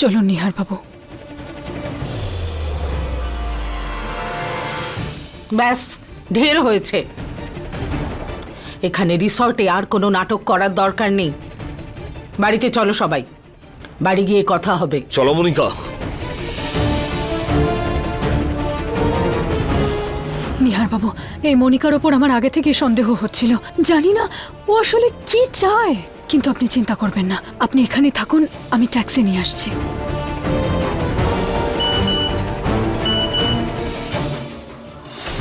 চলুন নিহার বাবু। ব্যাস ঢের হয়েছে। এখানে রিসর্টে আর কোনো নাটক করার দরকার নেই। বাড়িতে চলো সবাই। বাড়ি গিয়ে কথা হবে। চলো মনিকা। নিহার বাবু এই মনিকার ওপর আমার আগে থেকে সন্দেহ হচ্ছিল। জানি না ও আসলে কি চায়। কিন্তু আপনি চিন্তা করবেন না। আপনি এখানে থাকুন আমি ট্যাক্সি নিয়ে আসছি।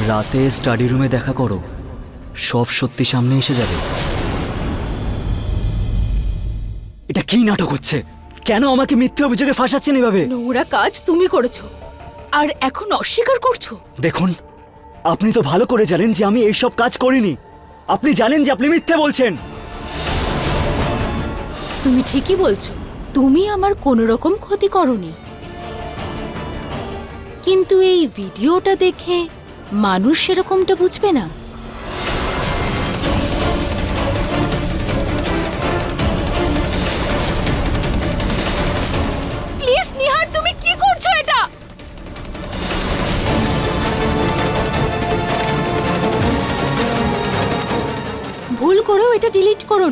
রাতে স্টাডি রুমে দেখা করো। সব সত্যি সামনে এসে যাবে। এটা কি নাটক হচ্ছে? কেন আমাকে মিথ্যে অভিযোগে ফাঁসাচ্ছেন এভাবে? নোংরা কাজ তুমি করেছ আর এখন অস্বীকার করছ। দেখুন আপনি তো ভালো করে জানেন যে আমি এইসব কাজ করিনি। আপনি জানেন যে আপনি মিথ্যে বলছেন। তুমি ঠিকই বলছো, তুমি আমার কোনো রকম ক্ষতি করনি। কিন্তু এই ভিডিওটা দেখে মানুষ সেরকমটা বুঝবে না।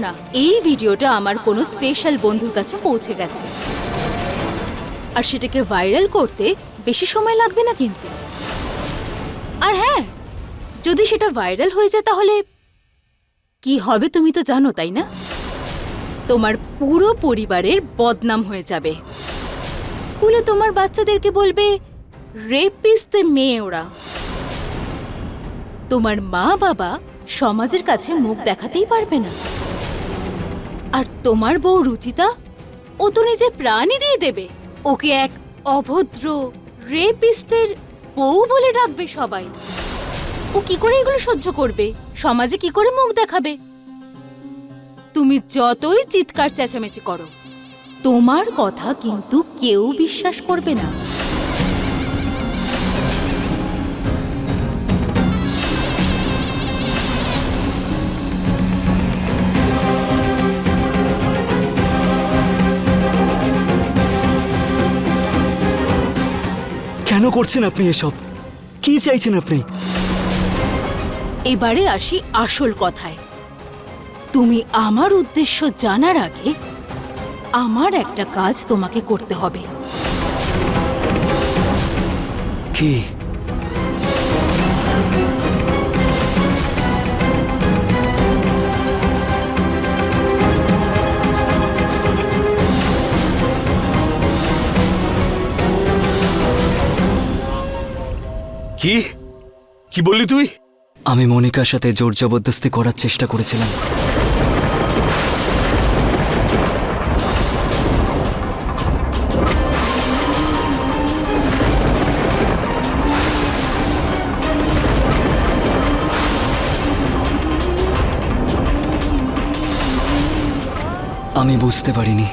না, এই ভিডিওটা আমার কোনো স্পেশাল বন্ধুর কাছে পৌঁছে গেছে। আর সেটাকে ভাইরাল করতে বেশি সময় লাগবে না কিন্তু। আর হ্যাঁ যদি সেটা ভাইরাল হয়ে যায় তাহলে কি হবে তুমি তো জানো, তাই না? তোমার পুরো পরিবারের বদনাম হয়ে যাবে। স্কুলে তোমার বাচ্চাদেরকে বলবে রেপিস্তে মেয়ে ওরা তোমার মা বাবা সমাজের কাছে মুখ দেখাতেই পারবে না। আর তোমার বউ রুচিতা? ও তো নিজে প্রাণই দিয়ে দেবে। ওকে এক অভদ্র রেপিস্টের বউ বলে ডাকবে সবাই। ও কি করে এগুলো সহ্য করবে? সমাজে কি করে মুখ দেখাবে? তুমি যতই চিৎকার চেঁচামেচি করো, তোমার কথা কিন্তু কেউ বিশ্বাস করবে না। করছেন আপনি এসব? কি চাইছেন আপনি? এবারে আসি আসল কথায়। তুমি আমার উদ্দেশ্য জানার আগে আমার একটা কাজ তোমাকে করতে হবে। কি? কি? কি বললি তুই? আমি মনিকার সাথে জোর জবরদস্তি করার চেষ্টা করেছিলাম। আমি বুঝতে পারিনি।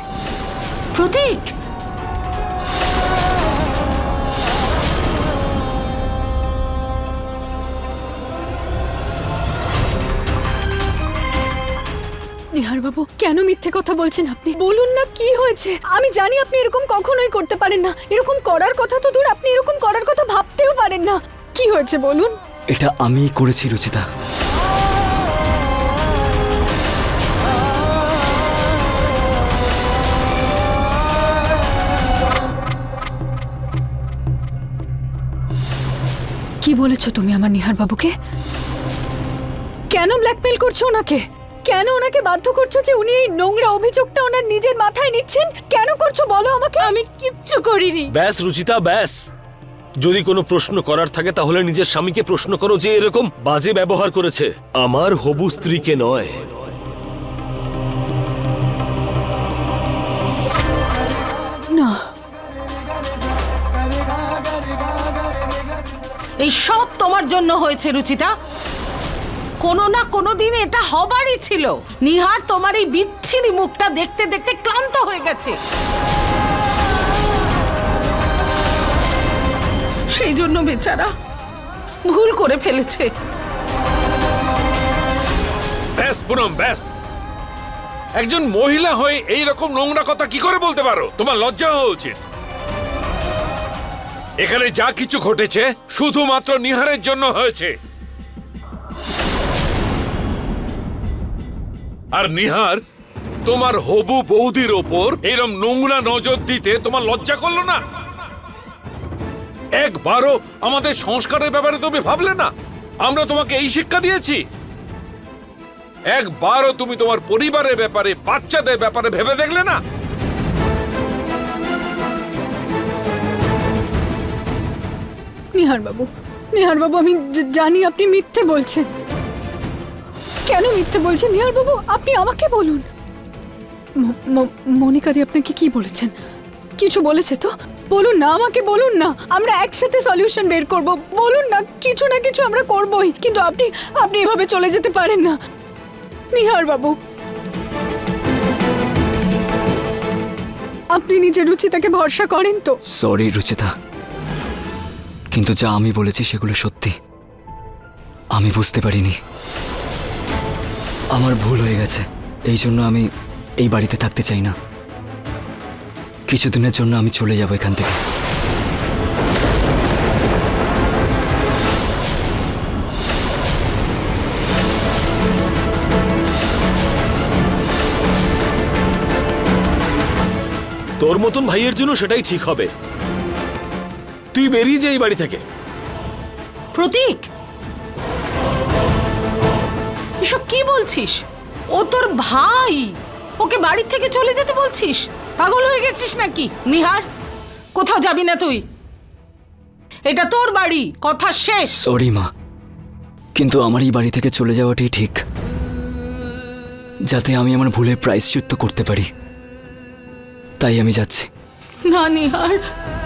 প্রতীক! নিহার বাবু কেন মিথ্যে কথা বলছেন আপনি? বলুন না কি হয়েছে? আমি জানি আপনি এরকম কখনোই করতে পারেন না। এরকম করার কথা তো দূর আপনি এরকম করার কথা ভাবতেও পারেন না। কি হয়েছে বলুন? এটা আমিই করেছি রুচিতা। কি বলেছ তুমি আমার নিহার বাবুকে কেন ব্ল্যাকমেল করছ ওনাকে? কেন ওনাকে বাধ্য করছ যে উনি এই নোংরা অভিযোগটা ওনার নিজের মাথায় নিচ্ছেন? কেন করছ? বলো আমাকে। আমি কিচ্ছু করিনি। ব্যাস রুচিতা ব্যাস। যদি কোনো প্রশ্ন করার থাকে তাহলে নিজের স্বামীকে প্রশ্ন করো যে এরকম বাজে ব্যবহার করেছে। আমার হবু স্ত্রীকে নয়। না। এই সব তোমার জন্য হয়েছে রুচিতা। কোনো না কোনো দিন এটা হবারই ছিল। নিহার তোমার এই বিচ্ছিরি মুখটা দেখতে দেখতে ক্লান্ত হয়ে গেছে। সেই জন্য বেচারা ভুল করে ফেলেছে। ব্যাস পুনম, ব্যাস। একজন মহিলা হয়ে এই রকম নোংরা কথা কি করে বলতে পারো? তোমার লজ্জা হওয়া উচিত। এখানে যা কিছু ঘটেছে, শুধুমাত্র নিহারের জন্য হয়েছে। আর নিহার, তোমার হবু বৌদির ওপর এরম নোংরা নজর দিতে তোমার লজ্জা করল না? একবারও আমাদের সংস্কারের ব্যাপারে তুমি ভাবলে না? আমরা তোমাকে এই শিক্ষা দিয়েছি। একবারও তুমি তোমার পরিবারের ব্যাপারে, বাচ্চাদের ব্যাপারে ভেবে দেখলে না? নিহার বাবু নিহার বাবু আমি জানি আপনি মিথ্যে বলছেন। কেন মিথ্যে বলছেন বাবু আপনি আমাকে বলুন। মনিকাদি আপনাকে কি বলেছেন? কিছু বলেছে তো? বলুন না, আমাকে বলুন না। আমরা একসাথে সলিউশন বের করব। বলুন না, কিছু না কিছু আমরা করবই। কিন্তু আপনি আপনি এভাবে চলে যেতে পারেন না। নিহার বাবু আপনি নিজের রুচিতাকে ভরসা করেন তো? সরি রুচিতা। কিন্তু যা আমি বলেছি সেগুলো সত্যি। আমি বুঝতে পারিনি। আমার ভুল হয়ে গেছে। এই জন্য আমি এই বাড়িতে থাকতে চাই না। কিছুদিনের জন্য আমি চলে যাব এখান থেকে। তোর মতন ভাইয়ের জন্য সেটাই ঠিক হবে। তুই বেরিয়ে যা এই বাড়ি থেকে। প্রতীক! এসব কি বলছিস? ও তোর ভাই। ওকে বাড়ি থেকে চলে যেতে বলছিস? পাগল হয়ে গেছিস নাকি? নিহার কোথাও যাবি না তুই। এটা তোর বাড়ি কথা শেষ। সরি মা। কিন্তু আমার এই বাড়ি থেকে চলে যাওয়াটাই ঠিক। যাতে আমি আমার ভুলের প্রায়শ্চিত্ত করতে পারি। তাই আমি যাচ্ছি। না নিহার নিহার।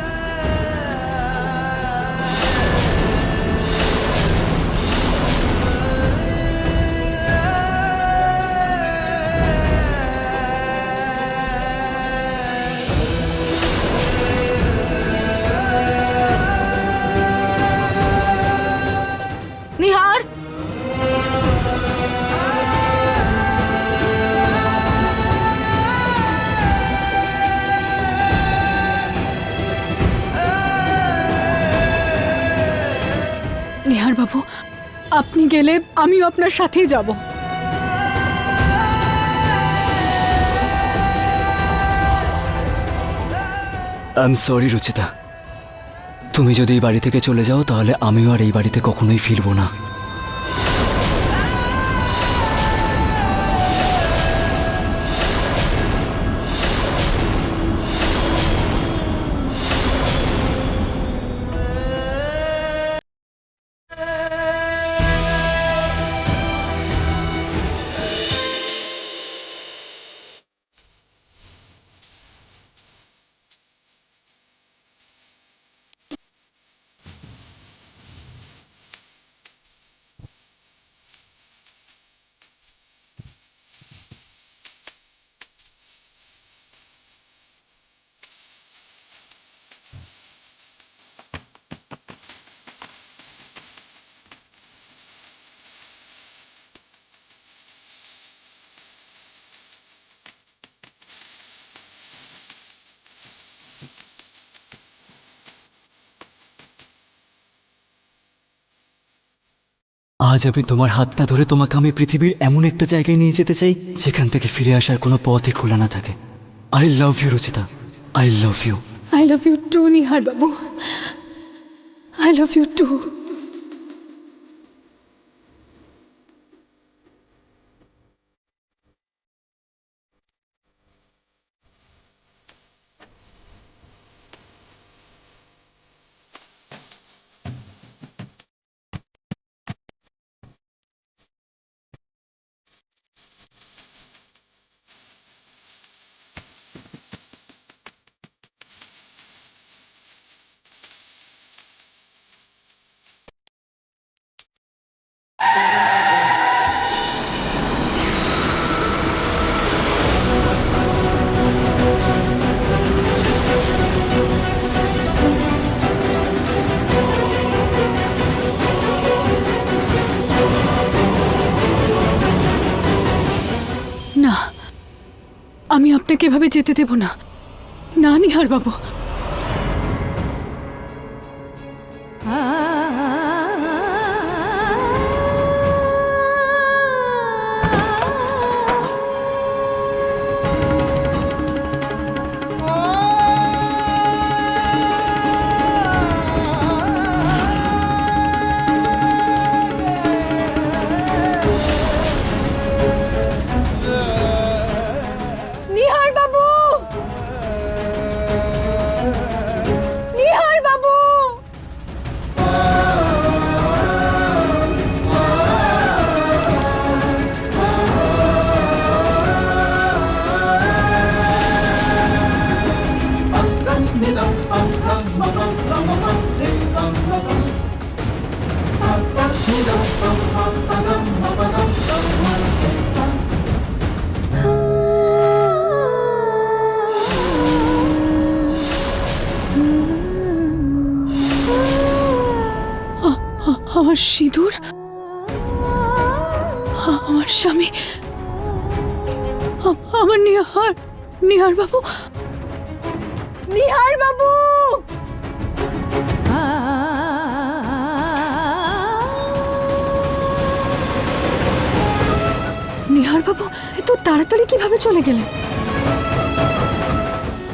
আপনি গেলে আমিও আপনার সাথেই যাব। I am sorry Ruchita. তুমি যদি এই বাড়ি থেকে চলে যাও, তাহলে আমিও আর এই বাড়িতে কখনোই ফিরবো না। আজ আমি তোমার হাতটা ধরে তোমাকে আমি পৃথিবীর এমন একটা জায়গায় নিয়ে যেতে চাই, যেখান থেকে ফিরে আসার কোনো পথই খোলা না থাকে। I love you Rachita. I love you I love you too Nihar babu. I love you two এভাবে যেতে দেব না। না নিহার বাবু সিঁদুর? আমার স্বামী। আমার নিহার নিহার বাবু। নিহার বাবু! নিহার বাবু, এত তাড়াতাড়ি কীভাবে চলে গেলেন?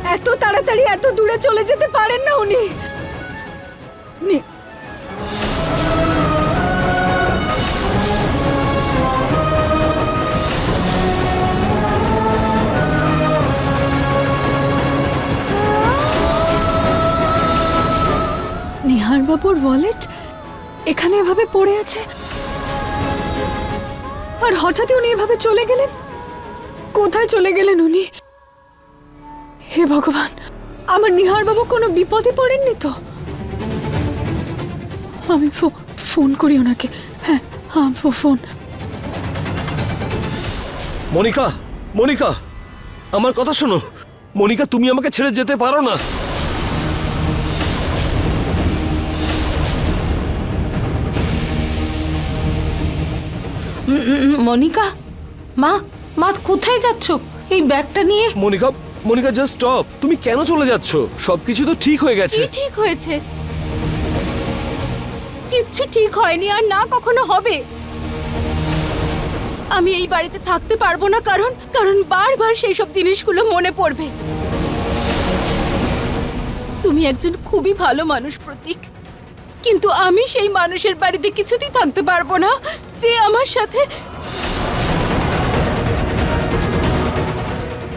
এত তাড়াতাড়ি এত দূরে চলে যেতে পারেন না উনি। আছে আর হঠাৎই উনি এভাবে চলে গেলেন? কোথায় চলে গেলেন উনি? হে ভগবান, আমার নিহার বাবু কোনো বিপদে পড়েননি তো? আমি ফোন করি ওনাকে। হ্যাঁ হ্যাঁ ফোন। মনিকা মনিকা, আমার কথা শোনো। মনিকা, তুমি আমাকে ছেড়ে যেতে পারো না। মনিকা? মা মা কোথায় যাচ্ছ? এই ব্যাগটা নিয়ে। মনিকা মনিকা জাস্ট স্টপ তুমি কেন চলে যাচ্ছ? সবকিছু তো ঠিক হয়ে গেছে। কি ঠিক হয়েছে? কিচ্ছু ঠিক হয়নি আর না কখনো হবে। আমি এই বাড়িতে থাকতে পারব না কারণ কারণ বারবার সেই সব জিনিসগুলো মনে পড়বে। তুমি একজন খুবই ভালো মানুষ প্রতীক। কিন্তু আমি সেই মানুষের বাড়িতে কিছুতেই থাকতে পারব না যে আমার সাথে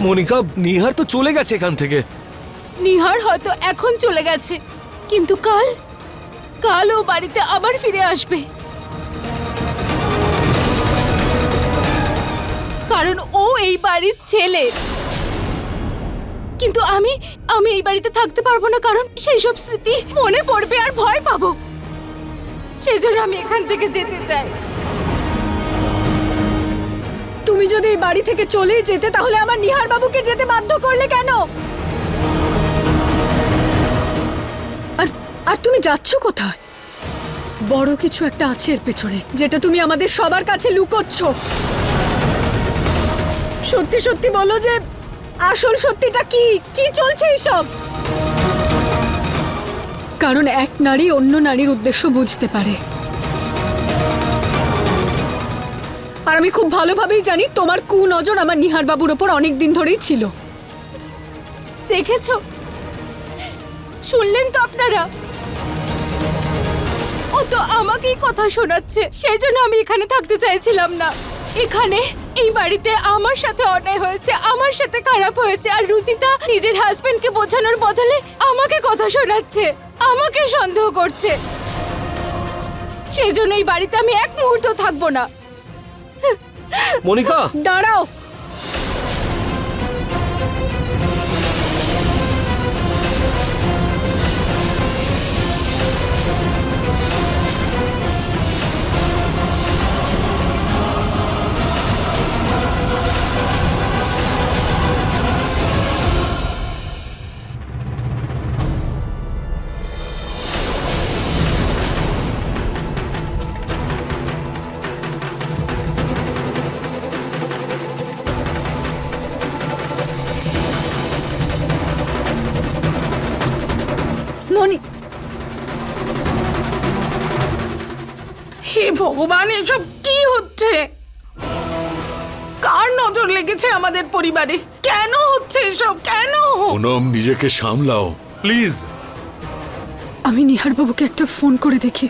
মনিকা নিহার তো চলে গেছে এখান থেকে। নিহার হয়তো এখন চলে গেছে কিন্তু কাল কাল ও বাড়িতে আবার ফিরে আসবে। কারণ ও এই বাড়ির ছেলে। কিন্তু আমি আমি এই বাড়িতে থাকতে পারব না কারণ সেই সব স্মৃতি মনে পড়বে আর ভয় পাবো। সেই জন্য আমি এখান থেকে যেতে চাই। তুমি যদি এই বাড়ি থেকে চলেই যেতে, তাহলে আমার নিহার বাবুকে যেতে বাধ্য করলে কেন? আর আর তুমি যাচ্ছ কোথায়? বড় কিছু একটা আছে এর পেছনে, যেটা তুমি আমাদের সবার কাছে লুকোচ্ছ। সত্যি সত্যি বলো যে আসল সত্যিটা কি? কি চলছে এইসব? কারণ এক নারী অন্য নারীর উদ্দেশ্য বুঝতে পারে। আর আমি খুব ভালোভাবেই জানি তোমার কু নজর আমার নিহার বাবুর ওপর অনেক দিন ধরেই ছিল। দেখেছ? শুনলেন তো আপনারা? ও তো আমাকেই কথা শোনাচ্ছে সেই জন্য আমি এখানে থাকতে চাইছিলাম না। এখানে এই বাড়িতে আমার সাথে অন্যায় হয়েছে আমার সাথে খারাপ হয়েছে আর রুচিতা নিজের হাজবেন্ডকে বোঝানোর বদলে আমাকে কথা শোনাচ্ছে আমাকে সন্দেহ করছে। সেই জন্য এই বাড়িতে আমি এক মুহূর্ত থাকব না। মনিকা! দাঁড়াও। হে ভগবান এসব কি হচ্ছে? কার নজর লেগেছে আমাদের পরিবারে? কেন হচ্ছে এসব? কেন? পুনম নিজেকে সামলাও। প্লিজ। আমি নিহার বাবুকে একটা ফোন করে দেখি।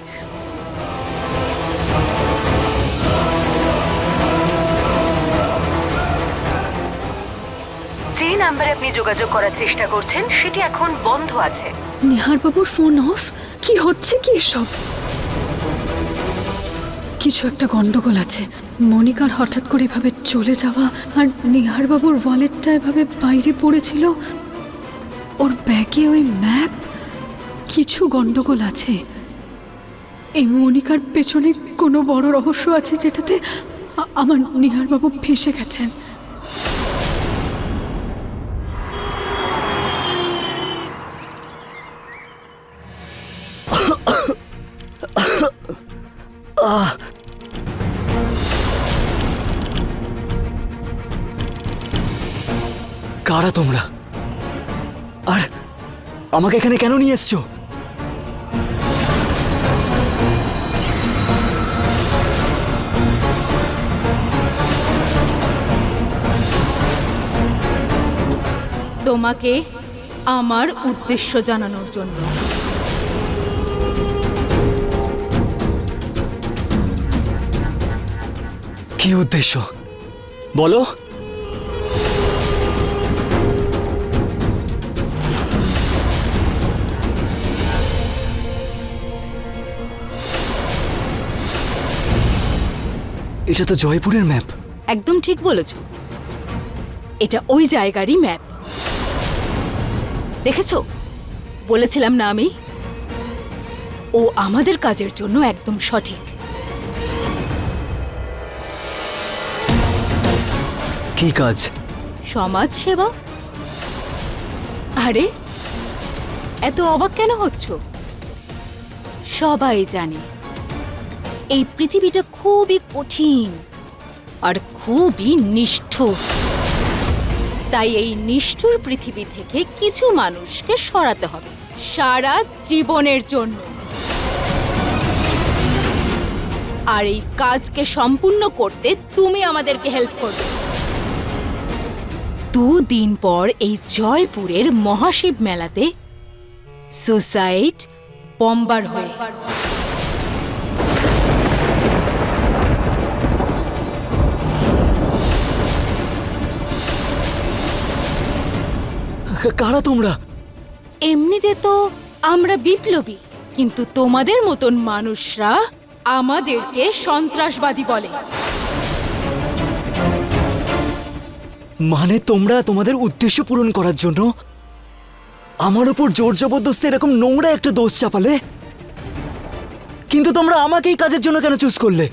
যে নাম্বারে আপনি যোগাযোগ করার চেষ্টা করছেন সেটি এখন বন্ধ আছে। নিহার বাবুর ফোন অফ? কি হচ্ছে কি সব কিছু একটা গন্ডগোল আছে। মনিকার হঠাৎ করে এভাবে চলে যাওয়া আর নিহারবাবুর ওয়ালেটটা এভাবে বাইরে পড়েছিল, ওর ব্যাগে ওই ম্যাপ, কিছু গন্ডগোল আছে। এই মনিকার পেছনে কোনো বড় রহস্য আছে যেটাতে আমার নিহারবাবু ফেসে গেছেন। কারা তোমরা। আর আমাকে এখানে কেন নিয়ে এসছো? তোমাকে আমার উদ্দেশ্য জানানোর জন্য। কি উদ্দেশ্য? বলো। এটা তো জয়পুরের ম্যাপ। একদম ঠিক বলেছ। এটা ওই জায়গারই ম্যাপ। দেখেছ? বলেছিলাম না আমি? ও আমাদের কাজের জন্য একদম সঠিক। কি কাজ? সমাজ সেবা? আরে এত অবাক কেন হচ্ছ? সবাই জানে। এই পৃথিবীটা খুবই কঠিন আর খুবই নিষ্ঠুর। তাই এই নিষ্ঠুর পৃথিবী থেকে কিছু মানুষকে সরাতে হবে সারা জীবনের জন্য। আর এই কাজকে সম্পূর্ণ করতে তুমি আমাদেরকে হেল্প করবে। দুদিন পর এই জয়পুরের মহাশিব মেলাতে সুসাইড বম্বার হয়ে। কারা তোমরা? এমনিতে তো আমরা বিপ্লবী কিন্তু তোমাদের মতন মানুষরা আমাদেরকে সন্ত্রাসবাদী বলে। মানে তোমরা তোমাদের উদ্দেশ্য পূরণ করার জন্য আমার উপর জোর জবরদস্তি এরকম নোংরা একটা দোষ চাপালে? কিন্তু তোমরা আমাকেই কাজের জন্য কেন চুজ করলে?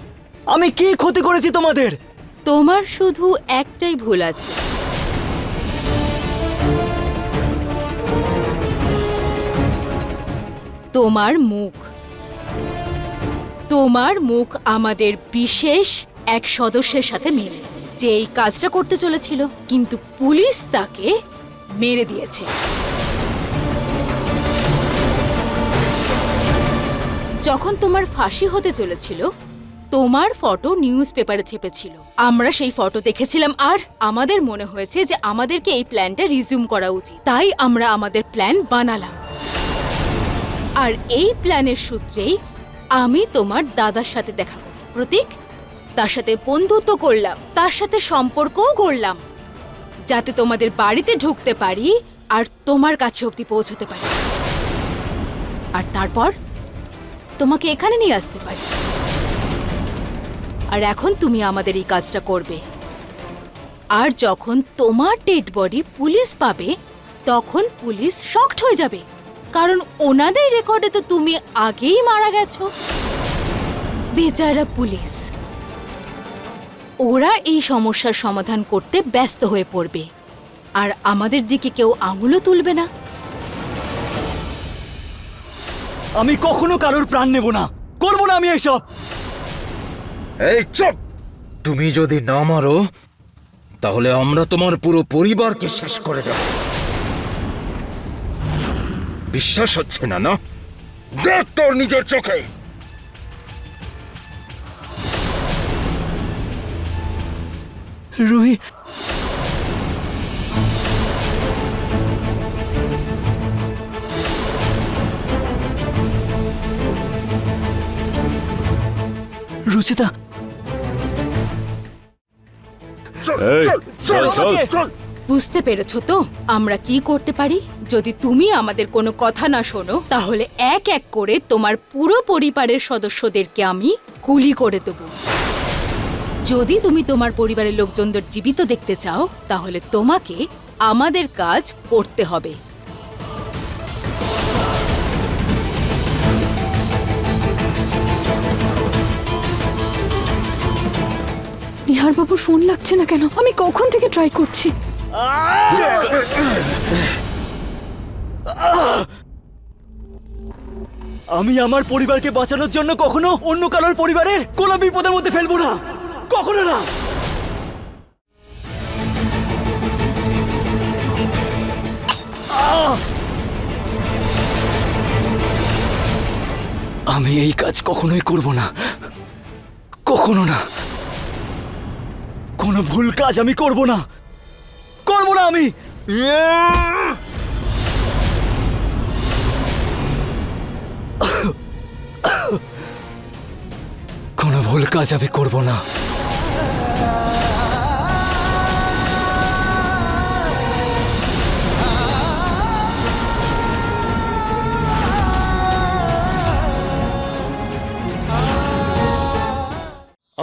আমি কি ক্ষতি করেছি তোমাদের? তোমার শুধু একটাই ভুল আছে। তোমার মুখ। তোমার মুখ আমাদের বিশেষ এক সদস্যের সাথে মেলে, যে এই কাজটা করতে চলেছিল। কিন্তু পুলিশ তাকে মেরে দিয়েছে। যখন তোমার ফাঁসি হতে চলেছিল, তোমার ফটো নিউজ পেপারে ছেপেছিল। আমরা সেই ফটো দেখেছিলাম আর আমাদের মনে হয়েছে যে আমাদেরকে এই প্ল্যানটা রিজিউম করা উচিত। তাই আমরা আমাদের প্ল্যান বানালাম। আর এই প্ল্যানের সূত্রেই আমি তোমার দাদার সাথে দেখা করি প্রতীক, তার সাথে বন্ধুত্ব করলাম, তার সাথে সম্পর্কও করলাম, যাতে তোমাদের বাড়িতে ঢুকতে পারি আর তোমার কাছে অবধি পৌঁছতে পারি। আর তারপর তোমাকে এখানে নিয়ে আসতে পারি। আর এখন তুমি আমাদের এই কাজটা করবে। আর যখন তোমার ডেড বডি পুলিশ পাবে, তখন পুলিশ শক্ট হয়ে যাবে। কারণ ওনাদের রেকর্ডে তো তুমি আগেই মারা গেছো। বেচারা পুলিশ। ওরা এই সমস্যার সমাধান করতে ব্যস্ত হয়ে পড়বে। আর আমাদের দিকে কেউ আঙুলও তুলবে না। আমি কখনো কারোর প্রাণ নেব না। করব না আমি এসব। এই চুপ! তুমি যদি না মারো তাহলে আমরা তোমার পুরো পরিবারকে শেষ করে দেব। বিশ্বাস হচ্ছে না না? দেখ তোর নিজের চোখে। রুহি। রুচিতা। চল চল চল। চল। বুঝতে পেরেছ তো? আমরা কি করতে পারি? যদি তুমি আমাদের কোনো কথা না শোনো, তাহলে এক এক করে তোমার পুরো পরিবারের সদস্যদেরকে আমি গুলি করে দেব। যদি তুমি তোমার পরিবারের লোকজনদের জীবিত দেখতে চাও, তাহলে তোমাকে আমাদের কাজ করতে হবে। নিহার বাবুর ফোন লাগছে না কেন? আমি কখন থেকে ট্রাই করছি? আমি আমার পরিবারকে বাঁচানোর জন্য কখনো অন্য কারোর পরিবারের কোনো বিপদের মধ্যে ফেলব না। কখনো না! আমি এই কাজ কখনোই করব না। কখনো না। কোনো ভুল কাজ আমি করব না। করব না আমি। কোনো ভুল কাজ আমি করব না।